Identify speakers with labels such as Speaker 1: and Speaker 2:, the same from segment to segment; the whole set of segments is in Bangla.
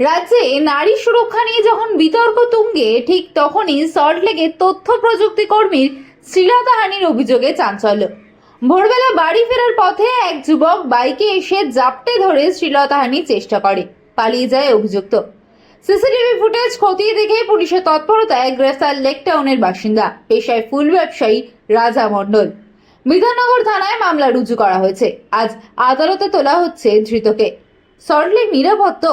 Speaker 1: রাজ্যে নারী সুরক্ষা নিয়ে যখন বিতর্ক তুঙ্গে, ঠিক তখনই সল্টলেকে তথ্য প্রযুক্তি কর্মীর শ্লীলতাহানির অভিযোগে চাঞ্চল্য। ভোরবেলা বাড়ি ফেরার পথে এক যুবক বাইকে এসে জাপটে ধরে শ্লীলতাহানির চেষ্টা করে, পালিয়ে যায় অভিযুক্ত। সিসিটিভি ফুটেজ খতিয়ে দেখে পুলিশের তৎপরতায় গ্রেফতার লেক টাউনের বাসিন্দা, পেশায় ফুল ব্যবসায়ী রাজা মণ্ডল। বিধাননগর থানায় মামলা রুজু করা হয়েছে। আজ আদালতে তোলা হচ্ছে ধৃতকে। সল্টলেক নিরাপত্তা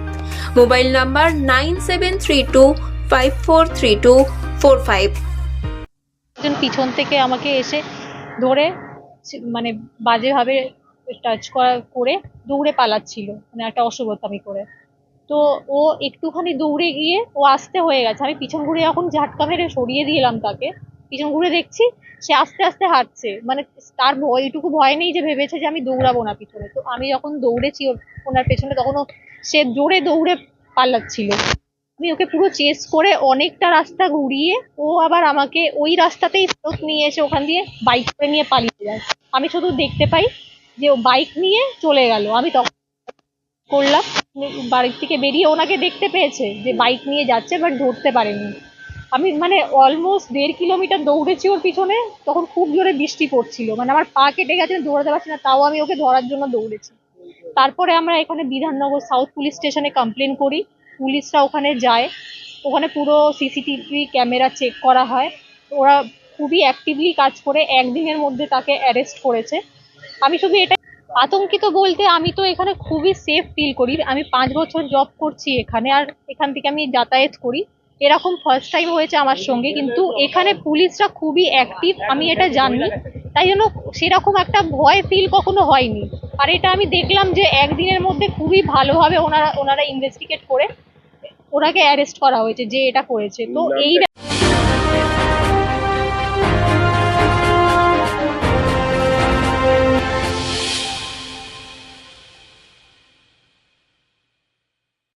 Speaker 2: mobile number nine seven three two five four three two four five.
Speaker 3: একজন পিছন থেকে আমাকে এসে ধরে মানে বাজেভাবে টাচ করা, করে দৌড়ে পালাচ্ছিল। মানে একটা অশুভতামি করে। তো ও একটুখানি দৌড়ে গিয়ে ও আসতে হয়ে গেছে। আমি পিছন ঘুরে যখন ঝাটকা মেরে সরিয়ে দিলাম তাকে, পিছন ঘুরে দেখছি সে আস্তে আস্তে হাঁটছে। মানে তার ভয়, এইটুকু ভয় নেই যে ভেবেছে যে আমি দৌড়াবো না পিছনে। তো আমি যখন দৌড়েছি ওনার পেছনে, তখন ও সে জোরে দৌড়ে পালাচ্ছিল। আমি ওকে পুরো চেস করে অনেকটা রাস্তা ঘুরিয়ে, ও আবার আমাকে ওই রাস্তাতেই ফেরত নিয়ে এসে ওখান দিয়ে বাইক করে নিয়ে পালিয়ে যায়। আমি শুধু দেখতে পাই যে ও বাইক নিয়ে চলে গেল। আমি তখন করলাম বাড়ির থেকে বেরিয়ে ওনাকে দেখতে পেয়েছে যে বাইক নিয়ে যাচ্ছে বাট ধরতে পারেনি। আমি মানে অলমোস্ট দেড় কিলোমিটার দৌড়েছি ওর পিছনে, তখন খুব জোরে বৃষ্টি পড়ছিল। মানে আমার পা কেটে গেছে দৌড়াতে পারছি না, তাও আমি ওকে ধরার জন্য দৌড়েছি। তারপরে আমরা এখানে বিধাননগর সাউথ পুলিশ স্টেশনে কমপ্লেন করি। পুলিশরা ওখানে যায়। ওখানে পুরো সিসিটিভি ক্যামেরা চেক করা হয়। ওরা খুবই অ্যাক্টিভলি কাজ করে। একদিনের মধ্যে তাকে অ্যারেস্ট করেছে। আমি শুধু এটা আতঙ্কিত বলতে আমি তো এখানে খুবই সেফ ফিল করি। আমি পাঁচ বছর জব করছি এখানে আর এখান থেকে আমি যাতায়াত করি। এরকম ফার্স্ট টাইম হয়েছে আমার সঙ্গে। কিন্তু এখানে পুলিশরা খুবই অ্যাক্টিভ আমি এটা জানি। তাই জন্য সেরকম একটা ভয় ফিল কখনো হয়নি। আর এটা আমি দেখলাম যে একদিনের মধ্যে খুবই ভালোভাবে ওনারা ওনারা ইনভেস্টিগেট করে ওনাকে অ্যারেস্ট করা হয়েছে যে এটা করেছে। তো এই